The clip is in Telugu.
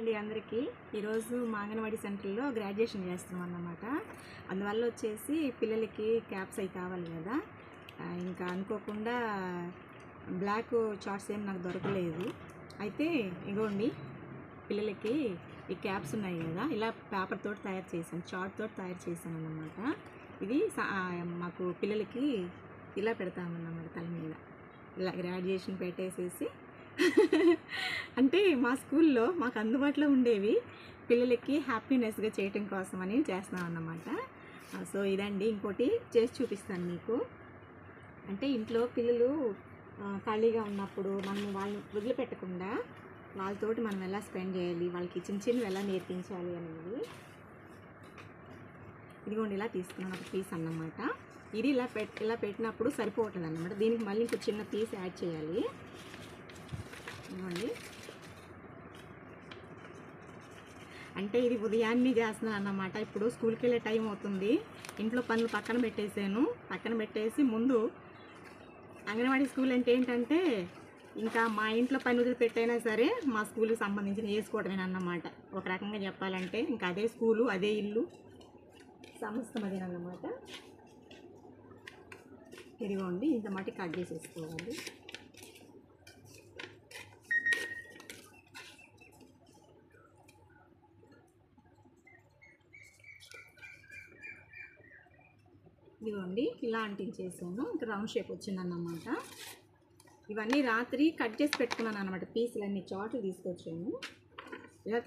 అండి అందరికీ. ఈరోజు మా అంగన్వాడీ సెంటర్లో గ్రాడ్యుయేషన్ చేస్తున్నాం అన్నమాట. అందువల్ల వచ్చేసి పిల్లలకి క్యాప్స్ అవి కావాలి కదా. ఇంకా అనుకోకుండా బ్లాక్ చార్ట్స్ ఏం నాకు దొరకలేదు. అయితే ఇగోండి పిల్లలకి ఈ క్యాప్స్ ఉన్నాయి కదా. ఇలా పేపర్ తోటి తయారు చేశాను చార్ట్ తోటి తయారు చేశాను అన్నమాట. ఇది సా- మాకు పిల్లలకి ఇలా పెడతామన్నమాట తల మీద. ఇలా గ్రాడ్యుయేషన్ పెట్టేసేసి అంటే మా స్కూల్లో మాకు అందుబాటులో ఉండేవి పిల్లలకి హ్యాపీనెస్గా చేయటం కోసం అని చేస్తున్నాం అన్నమాట. సో ఇదండి ఇంకోటి చేసి చూపిస్తాను మీకు. అంటే ఇంట్లో పిల్లలు ఖాళీగా ఉన్నప్పుడు మనం వాళ్ళని వదిలిపెట్టకుండా వాళ్ళతోటి మనం ఎలా స్పెండ్ చేయాలి వాళ్ళకి చిన్న చిన్నవి ఎలా నేర్పించాలి అనేది ఇదిగోండి ఇలా తీసుకున్నాను ఒక పీస్ అన్నమాట. ఇది ఇలా పెట్ ఇలా పెట్టినప్పుడు సరిపోతుంది అన్నమాట దీనికి మళ్ళీ ఇంకో చిన్న పీస్ యాడ్ చేయాలి. ఇవ్వండి. అంటే ఇది ఉదయాన్నే చేస్తున్నాను అన్నమాట ఇప్పుడు స్కూల్కి వెళ్ళే టైం అవుతుంది. ఇంట్లో పనులు పక్కన పెట్టేసాను పక్కన పెట్టేసి ముందు అంగన్వాడీ స్కూల్ అంటే ఏంటంటే ఇంకా మా ఇంట్లో పని వదిలిపెట్టైనా సరే మా స్కూల్కి సంబంధించిన వేసుకోవడమేనా అన్నమాట ఒక రకంగా చెప్పాలంటే ఇంకా అదే స్కూలు అదే ఇల్లు సమస్తం అదేనన్నమాట ఇదిగోండి ఇంత మట్టి కట్ చేసేసుకోవాలి. ఇదిగోండి ఇలా అంటించేసాను. ఇంకా రౌండ్ షేప్ వచ్చిందన్నమాట. ఇవన్నీ రాత్రి కట్ చేసి పెట్టుకున్నాను అనమాట పీసులన్నీ చాట్లు తీసుకొచ్చాను.